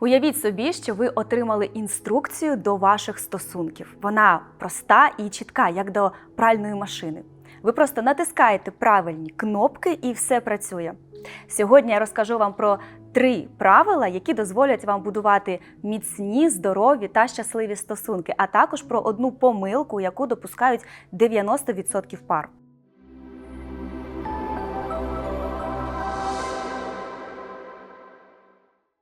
Уявіть собі, що ви отримали інструкцію до ваших стосунків. Вона проста і чітка, як до пральної машини. Ви просто натискаєте правильні кнопки і все працює. Сьогодні я розкажу вам про три правила, які дозволять вам будувати міцні, здорові та щасливі стосунки, а також про одну помилку, яку допускають 90% пар.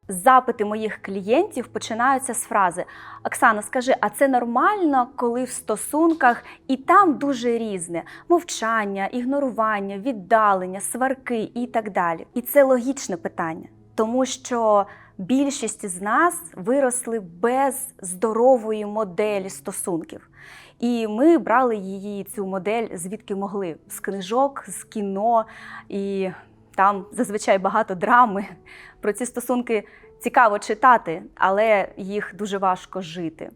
Запити моїх клієнтів починаються з фрази: Оксана, скажи, а це нормально, коли в стосунках і там дуже різне: мовчання, ігнорування, віддалення, сварки і так далі. І це логічне питання, тому що більшість з нас виросли без здорової моделі стосунків. І ми брали її цю модель звідки могли: з книжок, з кіно і там зазвичай багато драми. Про ці стосунки цікаво читати, але їх дуже важко жити.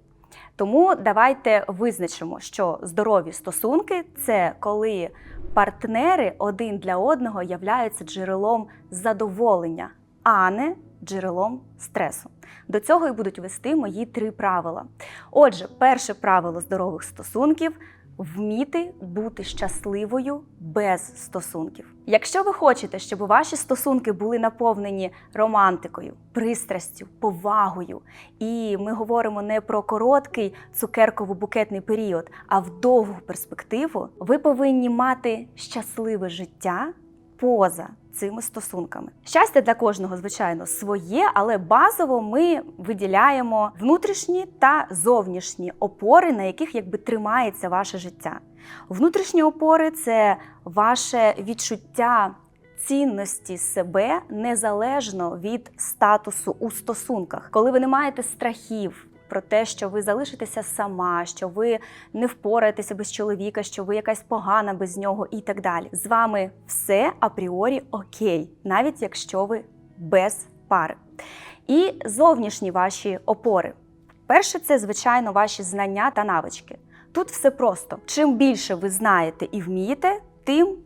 Тому давайте визначимо, що здорові стосунки це коли партнери один для одного являються джерелом задоволення, а не джерелом стресу. До цього і будуть вести мої три правила. Отже, перше правило здорових стосунків вміти бути щасливою без стосунків. Якщо ви хочете, щоб ваші стосунки були наповнені романтикою, пристрастю, повагою, і ми говоримо не про короткий цукерково-букетний період, а в довгу перспективу, ви повинні мати щасливе життя поза цими стосунками. Щастя для кожного, звичайно, своє, але базово ми виділяємо внутрішні та зовнішні опори, на яких якби тримається ваше життя. Внутрішні опори це ваше відчуття цінності себе незалежно від статусу у стосунках, коли ви не маєте страхів. Про те, що ви залишитеся сама, що ви не впораєтеся без чоловіка, що ви якась погана без нього, і так далі. З вами все апріорі окей, навіть якщо ви без пари. І зовнішні ваші опори. Перше, це, звичайно, ваші знання та навички. Тут все просто. Чим більше ви знаєте і вмієте, тим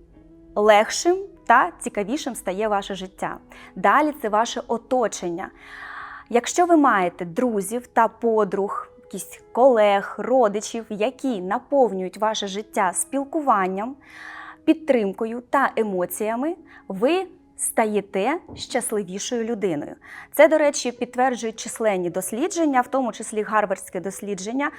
легшим та цікавішим стає ваше життя. Далі це ваше оточення. Якщо ви маєте друзів та подруг, якісь колег, родичів, які наповнюють ваше життя спілкуванням, підтримкою та емоціями, ви стаєте щасливішою людиною. Це, до речі, підтверджують численні дослідження, в тому числі гарвардське дослідження,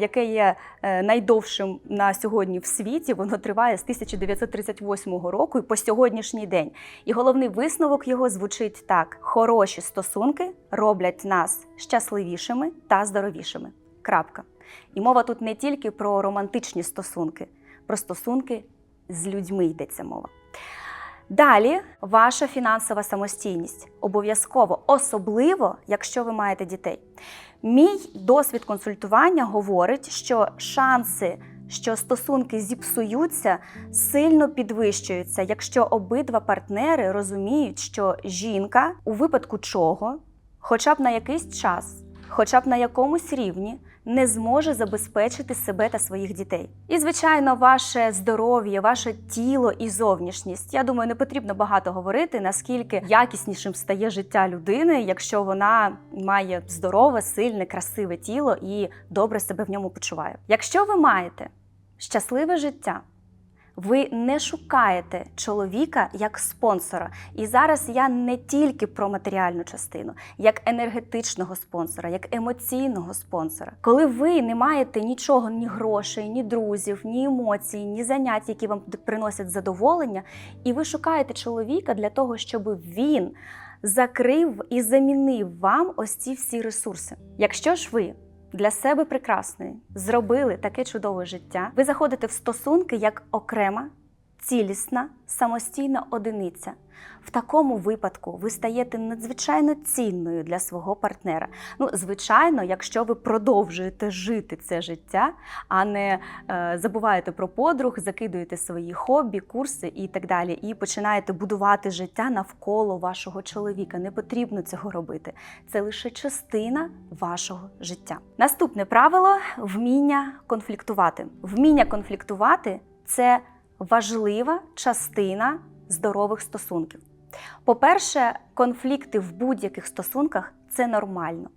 яке є е, найдовшим на сьогодні в світі. Воно триває з 1938 року і по сьогоднішній день. І головний висновок його звучить так: хороші стосунки роблять нас щасливішими та здоровішими. Крапка. І мова тут не тільки про романтичні стосунки, про стосунки з людьми йдеться мова. Далі ваша фінансова самостійність обов'язково, особливо, якщо ви маєте дітей. Мій досвід консультування говорить, що шанси, що стосунки зіпсуються, сильно підвищуються, якщо обидва партнери розуміють, що жінка у випадку чого, хоча б на якийсь час, хоча б на якомусь рівні, не зможе забезпечити себе та своїх дітей. І, звичайно, ваше здоров'я, ваше тіло і зовнішність. Я думаю, не потрібно багато говорити, наскільки якіснішим стає життя людини, якщо вона має здорове, сильне, красиве тіло і добре себе в ньому почуває. Якщо ви маєте щасливе життя, ви не шукаєте чоловіка як спонсора. І зараз я не тільки про матеріальну частину, як енергетичного спонсора, як емоційного спонсора. Коли ви не маєте нічого, ні грошей, ні друзів, ні емоцій, ні занять, які вам приносять задоволення, і ви шукаєте чоловіка для того, щоб він закрив і замінив вам ось ці всі ресурси. Якщо ж ви для себе прекрасної. Зробили таке чудове життя, ви заходите в стосунки як окрема, цілісна, самостійна одиниця. В такому випадку ви стаєте надзвичайно цінною для свого партнера. Ну, звичайно, якщо ви продовжуєте жити це життя, а не е, забуваєте про подруг, закидуєте свої хобі, курси і так далі, і починаєте будувати життя навколо вашого чоловіка. Не потрібно цього робити. Це лише частина вашого життя. Наступне правило вміння конфліктувати. Вміння конфліктувати це важлива частина здорових стосунків. По-перше, конфлікти в будь-яких стосунках це нормально.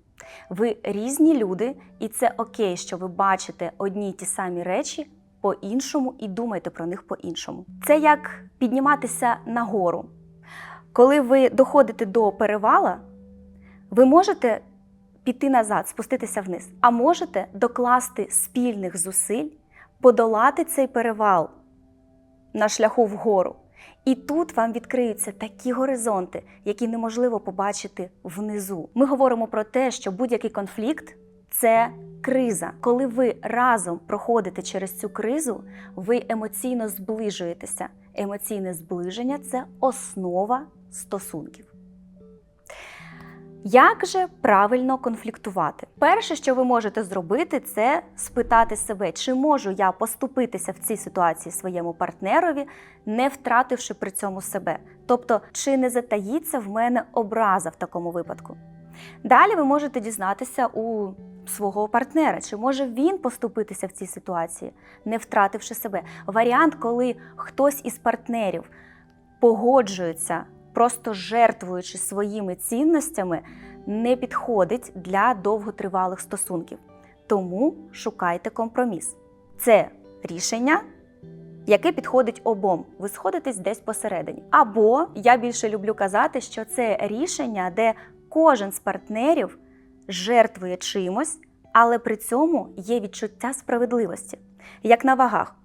Ви різні люди, і це окей, що ви бачите одні й ті самі речі по-іншому і думаєте про них по-іншому. Це як підніматися нагору. Коли ви доходите до перевала, ви можете піти назад, спуститися вниз, а можете докласти спільних зусиль, подолати цей перевал на шляху вгору. І тут вам відкриються такі горизонти, які неможливо побачити внизу. Ми говоримо про те, що будь-який конфлікт це криза. Коли ви разом проходите через цю кризу, ви емоційно зближуєтеся. Емоційне зближення це основа стосунків. Як же правильно конфліктувати? Перше, що ви можете зробити, це спитати себе, чи можу я поступитися в цій ситуації своєму партнерові, не втративши при цьому себе. Тобто, чи не затаїться в мене образа в такому випадку. Далі ви можете дізнатися у свого партнера, чи може він поступитися в цій ситуації, не втративши себе. Варіант, коли хтось із партнерів погоджується просто жертвуючи своїми цінностями, не підходить для довготривалих стосунків. Тому шукайте компроміс. Це рішення, яке підходить обом. Ви сходитесь десь посередині. Або я більше люблю казати, що це рішення, де кожен з партнерів жертвує чимось, але при цьому є відчуття справедливості. Як на вагах,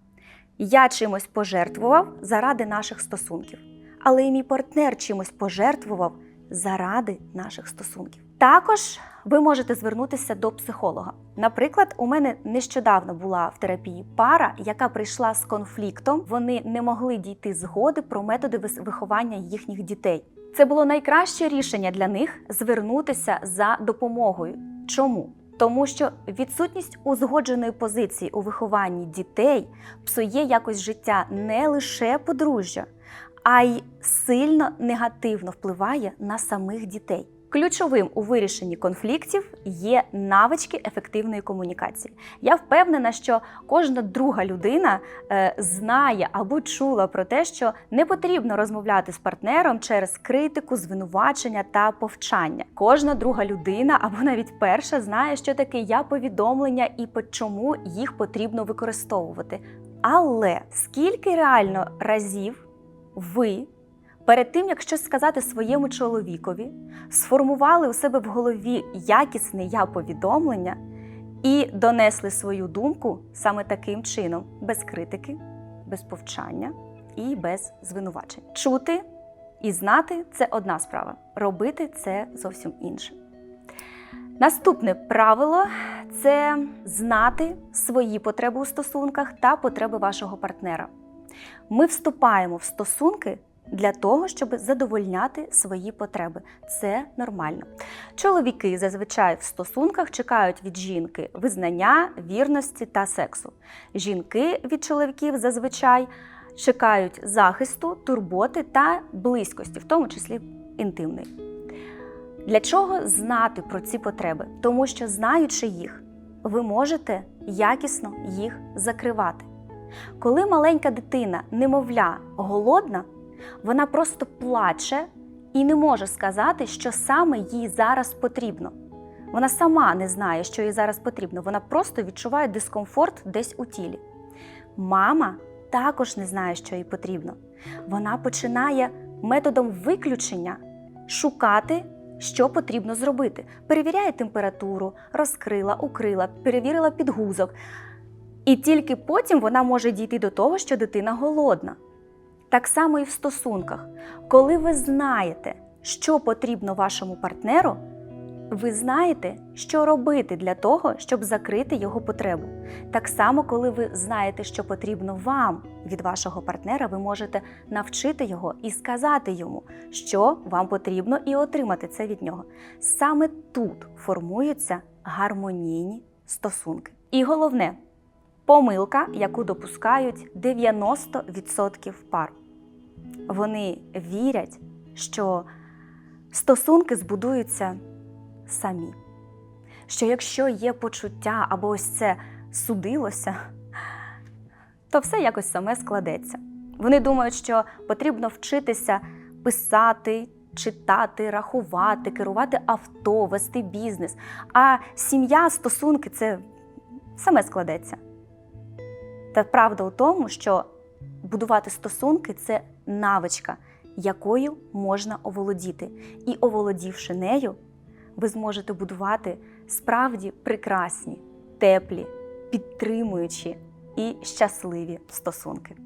я чимось пожертвував заради наших стосунків але і мій партнер чимось пожертвував заради наших стосунків. Також ви можете звернутися до психолога. Наприклад, у мене нещодавно була в терапії пара, яка прийшла з конфліктом. Вони не могли дійти згоди про методи виховання їхніх дітей. Це було найкраще рішення для них звернутися за допомогою. Чому? Тому що відсутність узгодженої позиції у вихованні дітей псує якось життя не лише подружжя, а й сильно негативно впливає на самих дітей. Ключовим у вирішенні конфліктів є навички ефективної комунікації. Я впевнена, що кожна друга людина е, знає або чула про те, що не потрібно розмовляти з партнером через критику, звинувачення та повчання. Кожна друга людина або навіть перша знає, що таке я повідомлення і по чому їх потрібно використовувати. Але скільки реально разів ви перед тим, як щось сказати своєму чоловікові, сформували у себе в голові якісне я повідомлення і донесли свою думку саме таким чином, без критики, без повчання і без звинувачень. Чути і знати це одна справа, робити це зовсім інше. Наступне правило це знати свої потреби у стосунках та потреби вашого партнера. Ми вступаємо в стосунки для того, щоб задовольняти свої потреби. Це нормально. Чоловіки зазвичай в стосунках чекають від жінки визнання, вірності та сексу. Жінки від чоловіків зазвичай чекають захисту, турботи та близькості, в тому числі інтимної. Для чого знати про ці потреби? Тому що, знаючи їх, ви можете якісно їх закривати. Коли маленька дитина, немовля, голодна, вона просто плаче і не може сказати, що саме їй зараз потрібно. Вона сама не знає, що їй зараз потрібно, вона просто відчуває дискомфорт десь у тілі. Мама також не знає, що їй потрібно. Вона починає методом виключення шукати, що потрібно зробити. Перевіряє температуру, розкрила, укрила, перевірила підгузок. І тільки потім вона може дійти до того, що дитина голодна. Так само і в стосунках. Коли ви знаєте, що потрібно вашому партнеру, ви знаєте, що робити для того, щоб закрити його потребу. Так само, коли ви знаєте, що потрібно вам від вашого партнера, ви можете навчити його і сказати йому, що вам потрібно, і отримати це від нього. Саме тут формуються гармонійні стосунки. І головне. Помилка, яку допускають 90% пар. Вони вірять, що стосунки збудуються самі. Що якщо є почуття або ось це судилося, то все якось саме складеться. Вони думають, що потрібно вчитися писати, читати, рахувати, керувати авто, вести бізнес. А сім'я, стосунки це саме складеться. Та правда у тому, що будувати стосунки це навичка, якою можна оволодіти. І оволодівши нею, ви зможете будувати справді прекрасні, теплі, підтримуючі і щасливі стосунки.